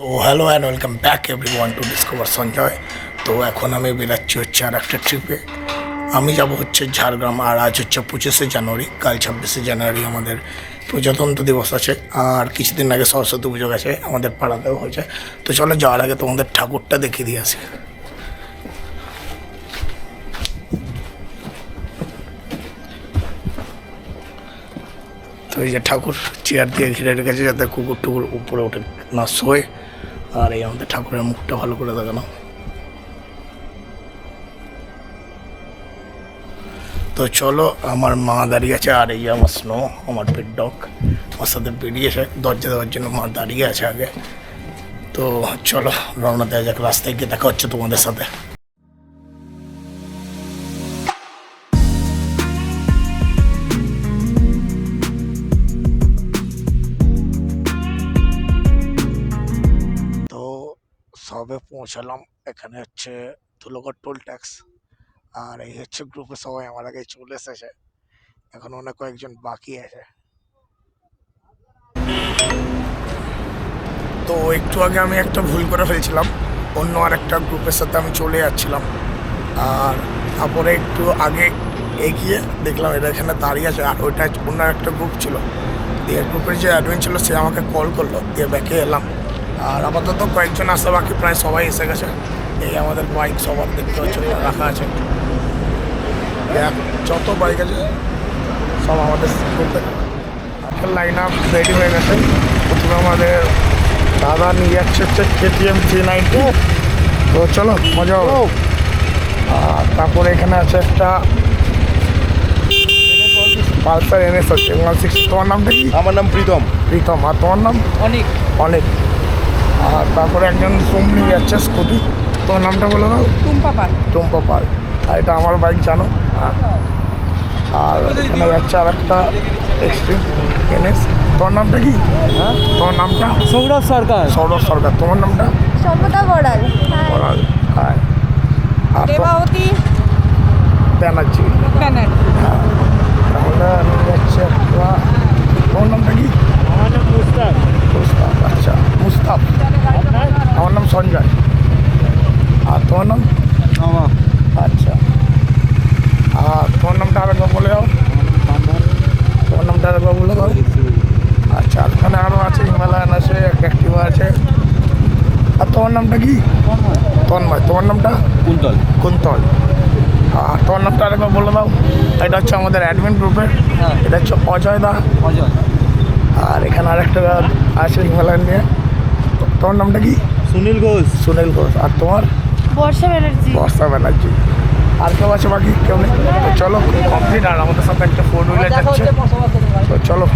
তো hello and welcome back everyone to discover Sanjay তো এখন আমি বেরাচ্ছি হচ্ছে আর একটা ট্রিপে আমি যাব হচ্ছে ঝাড়গ্রাম আর আজ হচ্ছে পঁচিশে জানুয়ারি, কাল ছাব্বিশে জানুয়ারি আমাদের প্রজাতন্ত্র দিবস আছে। আর কিছুদিন আগে সরস্বতী পুজো গেছে, আমাদের পাড়াতেও হয়েছে। তো চলো যাওয়ার আগে তোমাদের ঠাকুরটা দেখিয়ে দিয়ে আসি। তো এই যে ঠাকুর চেয়ার দিয়ে ঘিরে রেখেছে যাতে কুকুর টুকুর উপরে ওঠে না শোয়। আর এই আমাদের ঠাকুরের মুখটা ভালো করে দেখানো। তো চলো, আমার মা দাঁড়িয়ে আছে, আর এই আমার স্নো, আমার পেট ডগ আমার সাথে বেরিয়েছে দরজা দেওয়ার জন্য মা দাঁড়িয়ে আছে আগে। তো চলো, রওনা দেওয়া যাক, রাস্তায় গিয়ে দেখা হচ্ছে তোমাদের সাথে। পৌঁছালাম এখানে হচ্ছে ধুলোগড় টোল ট্যাক্স আর এই হচ্ছে গ্রুপে সবাই আমার আগে চলে এসেছে। এখন অনেক কয়েকজন বাকি আছে। তো একটু আগে আমি একটা ভুল করে ফেলছিলাম। অন্য আর একটা গ্রুপের সাথে আমি চলে যাচ্ছিলাম। আর তারপরে একটু আগে এগিয়ে দেখলাম এটা এখানে দাঁড়িয়ে আছে। আর ওইটা অন্য একটা গ্রুপ ছিল। দিয়ে গ্রুপের যে অ্যাডমিন ছিল, সে আমাকে কল করল। দিয়ে ব্যাকে এলাম। আর আপাতত কয়েকজন আসে বাকি প্রায় সবাই এসে গেছে। এই আমাদের বাইক সবার দেখতে হচ্ছে রাখা আছে। দেখ, যত বাইক আছে সব আমাদের গ্রুপে লাইন আপ রেডি হয়ে গেছে। প্রথমে আমাদের দাদা নিয়ে যাচ্ছে হচ্ছে কেটিএম থ্রি নাইনটি তো চলো মজা হবে। আর তারপরে এখানে আছে একটা পালসার এনএস হচ্ছে ওয়ান সিক্স তোমার নামটা কি? আমার নাম প্রীতম। প্রীতম। আর তোমার নাম? অনেক। অনেক। আর তারপরে একজন সোম নিয়ে যাচ্ছে স্কুটি। তোমার নামটা বলে দাও। টুম্পা পাল। টুম্পা পাল। আর এটা আমার বাইক জানো? আর আর এখানে যাচ্ছে আর একটা এক্সট্রিম এনএস তোমার নামটা কি? হ্যাঁ। তোমার নামটা? সৌরভ সরকার। সৌরভ সরকার। তোমার নামটা? সর্বদা বড়াল। বড়াল। হ্যাঁ। আর দেবাবতী ব্যানার্জি। ব্যানার্জি। হ্যাঁ। তাহলে আমি যাচ্ছি একটা তোমার নামটা কি? মুস্তাফ আচ্ছা। মুস্তাফ আমার নাম সঞ্জয়। আর তোমার নাম? আচ্ছা। আর তোমার নামটা আরেকবার বলে দাও। তোমার নামটা আরেকবার বলে দাও। আচ্ছা আর ওখানে আরও আছে হিমালয়ান আছে অ্যাক্টিভা আছে। আর তোমার নামটা কি? তন্ময়। তোমার নামটা? কুন্তল। কুন্তল। আর তোমার নামটা আরেকবার বলে দাও। এটা হচ্ছে আমাদের অ্যাডমিন গ্রুপের। এটা হচ্ছে অজয় দা। অজয়। আর এখানে আরেকটা আছে হিমালয়ান নিয়ে তো- তোমার নামটা কি? সুনীল ঘোষ। সুনীল ঘোষ। আর তোমার? বর্ষা ব্যানার্জি। বর্ষা ব্যানার্জি। আর কেউ আছে বাকি? কেউ নেই? তো চলো কমপ্লিট আর আমাদের সাথে একটা ফোর হুইলার যাচ্ছে। তো চলো।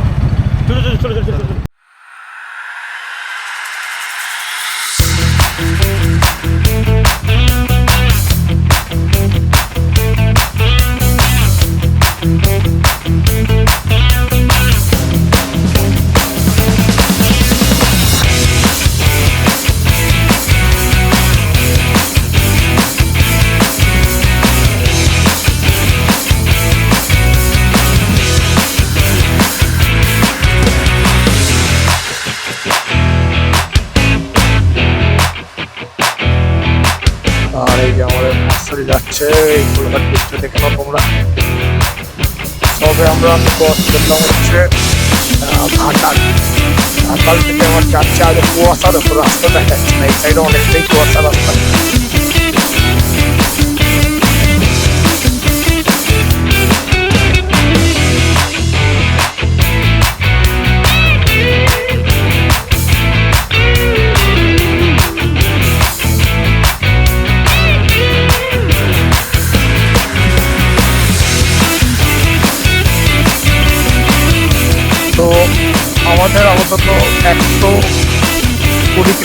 বস করলাম হচ্ছে ঘাটাল ঘাটাল থেকে আমার যাচ্ছে আগে কুয়াশা দেখো রাস্তা দেখা যাচ্ছে না এই সাইডে অনেকটাই কুয়াশা রাস্তা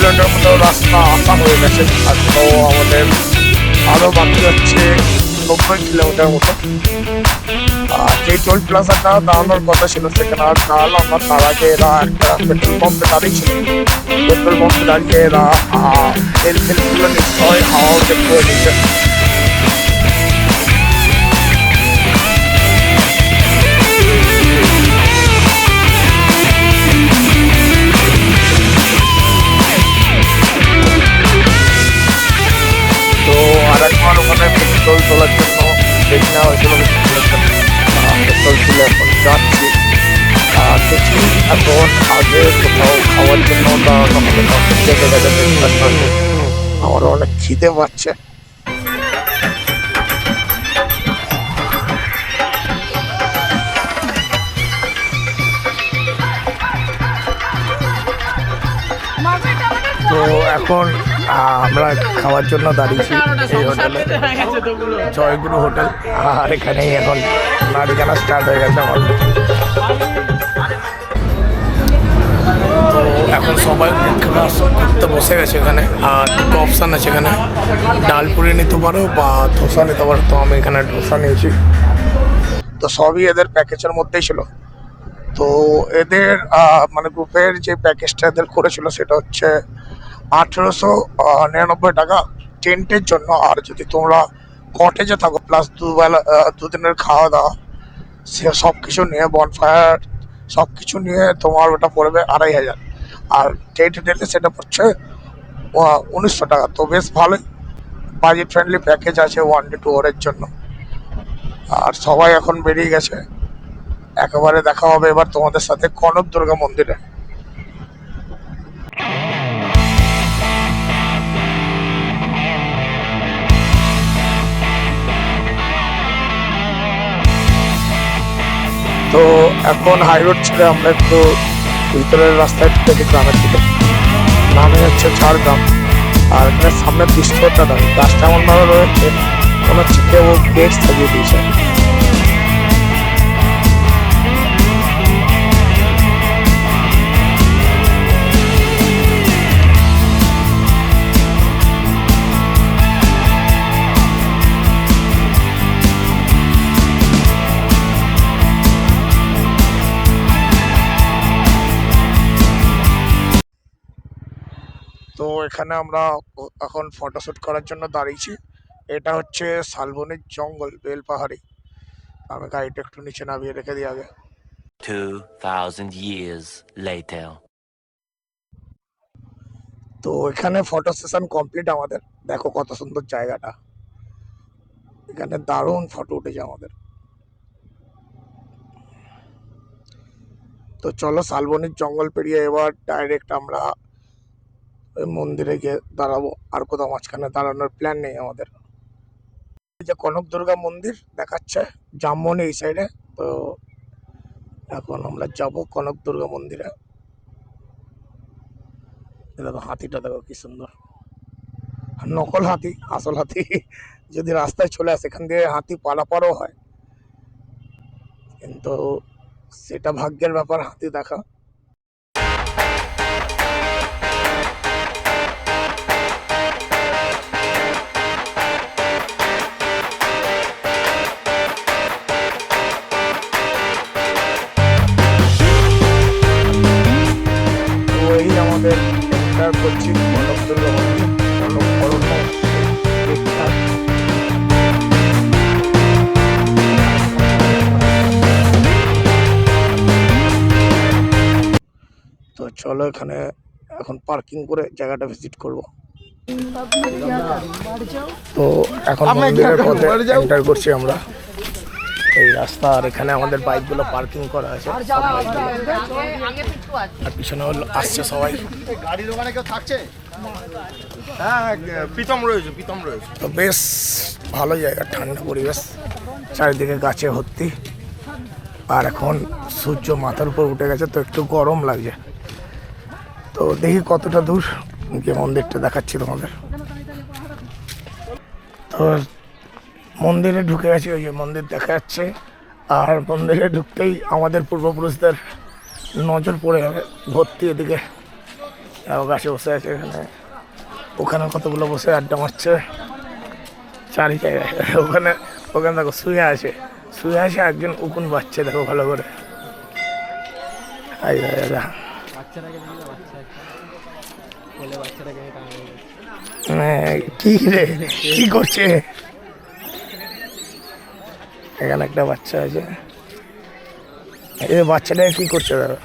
কিলোমিটার মতো রাস্তা আসা হয়ে গেছে আর তো আমাদের আরও বাকি হচ্ছে নব্বই কিলোমিটার মতো। যে টোল প্লাজাটা দাঁড়ানোর কথা ছিল, সেখানে আর দাঁড়াল না তার আগে এরা একটা পেট্রোল পাম্পে দাঁড়িয়েছিল পেট্রোল পাম্পে দাঁড়িয়ে এরা তেল ফেলগুলো নিশ্চয় হাওয়া চেক করে দিচ্ছে এখন আগে খাওয়ার জন্য অনেক খিদে পাচ্ছে তো এখন আমরা খাওয়ার জন্য দাঁড়িয়েছি এই হোটেলে। জয়গুরু হোটেল। আর এখানেই এখন নাড়িখানা স্টার্ট হয়ে গেছে আমার তো এখন সবাই ব্রেকফাস্ট করতে বসে গেছে এখানে। আর দুটো অপশান আছে এখানে। ডাল পুরি নিতে পারো বা ধোসা নিতে পারো। তো আমি এখানে ধোসা নিয়েছি। তো সবই এদের প্যাকেজের মধ্যেই ছিল। তো এদের মানে গ্রুপের যে প্যাকেজটা এদের করেছিল সেটা হচ্ছে আঠেরোশো নিরানব্বই টাকা টেন্টের জন্য। আর যদি তোমরা কটেজে থাকো প্লাস দুবেলা দুদিনের খাওয়া দাওয়া, সে সব কিছু নিয়ে বনফায়ার সব কিছু নিয়ে তোমার ওটা পড়বে আড়াই হাজার। আর টেন্ট নিলে সেটা পড়ছে উনিশশো টাকা। তো বেশ ভালোই। বাজেট ফ্রেন্ডলি প্যাকেজ আছে ওয়ান ডে টু ওয়ারের জন্য। আর সবাই এখন বেরিয়ে গেছে। একেবারে দেখা হবে এবার তোমাদের সাথে কনক দুর্গা মন্দিরে। তো এখন হাই রোড ছেড়ে আমরা একটু ভিতরের রাস্তায় থেকে গ্রামের দিকে। নামে হচ্ছে ঝাড়গ্রাম। আর এখানে সামনে বিস্ফোরটা দাঁড়িয়ে। গাছটা এমন ভালো রয়েছে, মনে হচ্ছে কেউ গেট সাজিয়ে দিয়েছে। তো এখানে আমরা এখন ফটোশ্যুট করার জন্য দাঁড়িয়েছি। এটা হচ্ছে শালবনির জঙ্গল বেলপাহাড়ি। আমি গাড়িটা একটু নিচে নামিয়ে রেখে দিই আগে। 2,000 years later. তো এখানে ফটো সেশন কমপ্লিট আমাদের। দেখো কত সুন্দর জায়গাটা। এখানে দারুণ ফটো উঠেছে আমাদের। তো চলো শালবনির জঙ্গল পেরিয়ে এবার ডাইরেক্ট আমরা ওই মন্দিরে গিয়ে দাঁড়াবো। আর কোথাও মাঝখানে দাঁড়ানোর প্ল্যান নেই আমাদের। যে কনক দুর্গা মন্দির দেখাচ্ছে জামমনি এই সাইডে তো এখন আমরা যাব কনক দুর্গা মন্দিরে। দেখো হাতিটা দেখো কি সুন্দর। নকল হাতি, আসল হাতি। যদি রাস্তায় চলে আসে, এখান দিয়ে হাতি পারাপারও হয়। কিন্তু সেটা ভাগ্যের ব্যাপার, হাতি দেখা। চলো এখানে এখন পার্কিং করে জায়গাটা ভিজিট করব। তো এখন মন্দিরের পথে এন্টার করছি আমরা। এই রাস্তা আর এখানে আমাদের বাইকগুলো পার্কিং করা আছে। আর পিছনে হলো আসছে সবাই। গাড়ির ওখানে কেউ থাকছে? হ্যাঁ প্রীতম রয়েছে প্রীতম রয়েছে। তো বেশ ভালো জায়গা ঠান্ডা পরিবেশ। চারিদিকে গাছে ভর্তি। আর এখন সূর্য মাথার উপর উঠে গেছে তো একটু গরম লাগছে। তো দেখি কতটা দূর। গিয়ে মন্দিরটা দেখাচ্ছি তোমাদের। তো মন্দিরে ঢুকে গেছি, ওই যে মন্দির দেখা যাচ্ছে। আর মন্দিরে ঢুকতেই আমাদের পূর্বপুরুষদের নজর পড়ে যাবে। ভর্তি এদিকে। গাছে বসে আছে এখানে। ওখানে কতগুলো বসে আড্ডা মারছে। চারি জায়গায় ওখানে ওখানে দেখো শুয়ে আছে। শুয়ে আছে একজন উকুন বাচ্চা, দেখো ভালো করে। আই দাদা কি রে? কি করছে? এখানে একটা বাচ্চা আছে। এই বাচ্চাটা কি করছে দাদা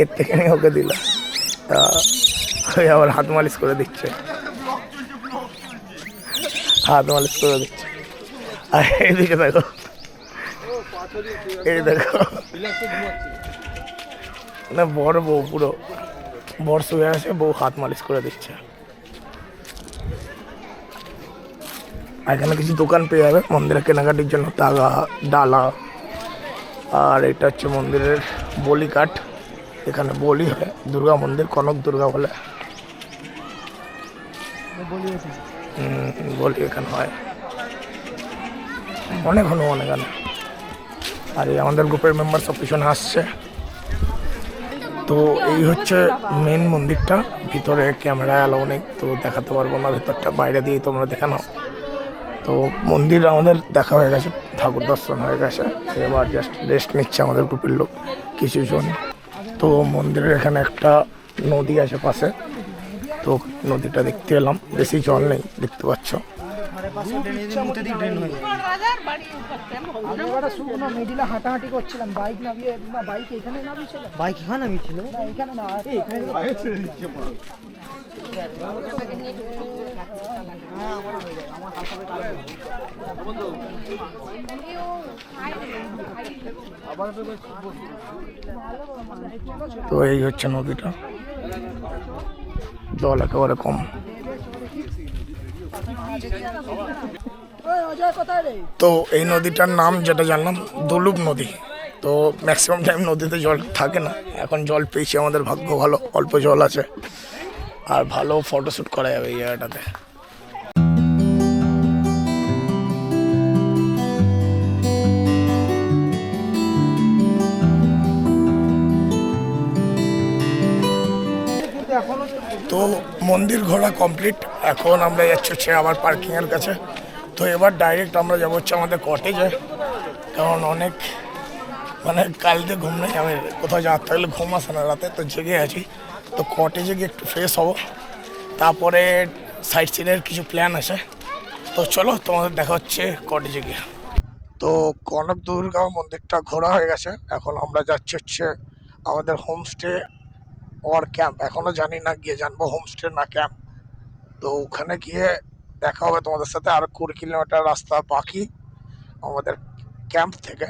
এর থেকে নিয়ে ওকে দিল। তা ওই আবার হাত মালিশ করে দিচ্ছে। হাত মালিশ করে দিচ্ছে। আর এদিকে দেখো। এই দেখো। না, বড় বউ পুরো। বর শুয়ে আছে, বউ হাত মালিশ করে দিচ্ছে। এখানে কিছু দোকান পেয়ে যাবে মন্দিরে কেনাকাটির জন্য তাগা ডালা। আর এটা হচ্ছে মন্দিরের বলি কাঠ। এখানে বলি হয়, দুর্গা মন্দির, কনক দুর্গা বলে। বলি এখানে হয়। অনেক হনুমান এখানে। আর এই আমাদের গ্রুপের মেম্বার সব পিছনে আসছে। তো এই হচ্ছে মেন মন্দিরটা। ভিতরে ক্যামেরা অ্যালাউ নেই, তো দেখাতে পারব না, ভেতরটা, বাইরে দিয়ে তোমরা দেখে নাও। তো মন্দির আমাদের দেখা হয়ে গেছে, ঠাকুর দর্শন হয়ে গেছে। এবার জাস্ট রেস্ট নিচ্ছে আমাদের গ্রুপের লোক কিছু জন তো মন্দিরের এখানে একটা নদী আছে পাশে। তো নদীটা দেখতে এলাম, বেশি জল নেই, দেখতে পাচ্ছ? আমি এবারে শুকনো মিডিলে হাঁটাহাঁটি করছিলাম বাইক নামিয়ে না বাইক এখানে নামিয়েছিল? বাইক এখানে নামিয়েছিল? না এখানে না তো এই হচ্ছে নদীটা। জল একেবারে কম ওই অজয় কোথায় রে তো এই নদীটার নাম যেটা জানলাম, দুলুপ নদী। তো ম্যাক্সিমাম টাইম নদীতে জল থাকে না। এখন জল পেয়েছি, আমাদের ভাগ্য ভালো। অল্প জল আছে। আর ভালো ফটোশ্যুট করা যাবে এই জায়গাটাতে। তো মন্দির ঘোরা কমপ্লিট এখন আমরা যাচ্ছি হচ্ছে আবার পার্কিংয়ের কাছে। তো এবার ডাইরেক্ট আমরা যাব হচ্ছে আমাদের কটেজে কারণ অনেক মানে কালকে ঘুম নেই, আমি কোথাও যাওয়ার থাকলে ঘুম আসে না রাতে, তো জেগে আছি। তো কটেজে গিয়ে একটু ফ্রেশ হব। তারপরে সাইড সিনের কিছু প্ল্যান আছে। তো চলো তোমাদের দেখা হচ্ছে কটেজে গিয়ে। তো কনক দুর্গা মন্দিরটা ঘোরা হয়ে গেছে। এখন আমরা যাচ্ছি হচ্ছে আমাদের হোমস্টে ওর ক্যাম্প এখনও জানি না গিয়ে, জানব হোমস্টে না ক্যাম্প তো ওখানে গিয়ে দেখা হবে তোমাদের সাথে। আর কুড়ি কিলোমিটার রাস্তা বাকি আমাদের ক্যাম্প থেকে।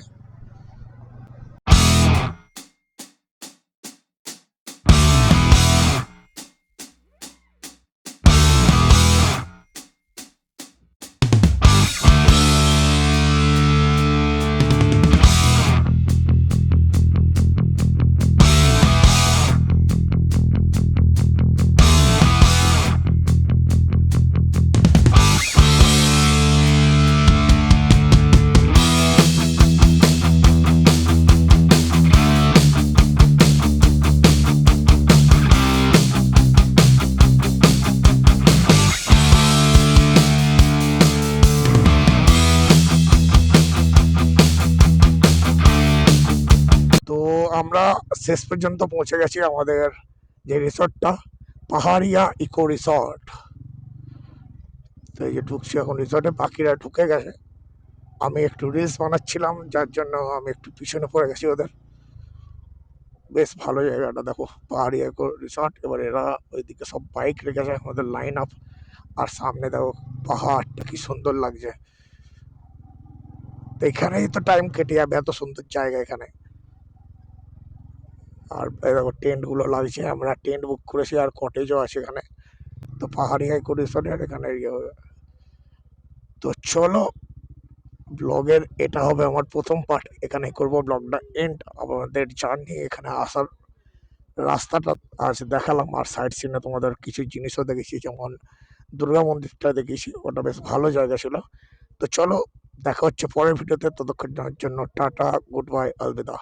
আমরা শেষ পর্যন্ত পৌঁছে গেছি আমাদের যে রিসর্টটা, পাহাড়িয়া ইকো রিসর্ট। তো এই যে ঢুকছি এখন রিসর্টে, বাকিরা ঢুকে গেছে। আমি একটু রিলস বানাচ্ছিলাম, যার জন্য আমি একটু পিছনে পড়ে গেছি ওদের। বেশ ভালো জায়গাটা, দেখো, পাহাড়িয়া ইকো রিসর্ট। এবার এরা ওইদিকে সব বাইক রেখেছে আমাদের লাইন আপ আর সামনে দেখো, পাহাড়টা কি সুন্দর লাগছে। তো এখানেই তো টাইম কেটে যাবে, এত সুন্দর জায়গা এখানে। আর দেখো টেন্টগুলো লাগছে, আমরা টেন্ট বুক করেছি আর কটেজও আছে এখানে। তো পাহাড়ি হাই রিসর্ট আর এখানে ইয়ে হবে। তো চলো ব্লগের এটা হবে আমার প্রথম পার্ট এখানে করব ব্লগটা এন্ড আমাদের জার্নি এখানে আসার রাস্তাটা আজ দেখালাম, আর সাইড সিনে তোমাদের কিছু জিনিসও দেখেছি, যেমন দুর্গা মন্দিরটা দেখেছি, ওটা বেশ ভালো জায়গা ছিল। তো চলো, দেখা হচ্ছে পরের ভিডিওতে ততক্ষণের জন্য টাটা গুড বাই আলবিদা।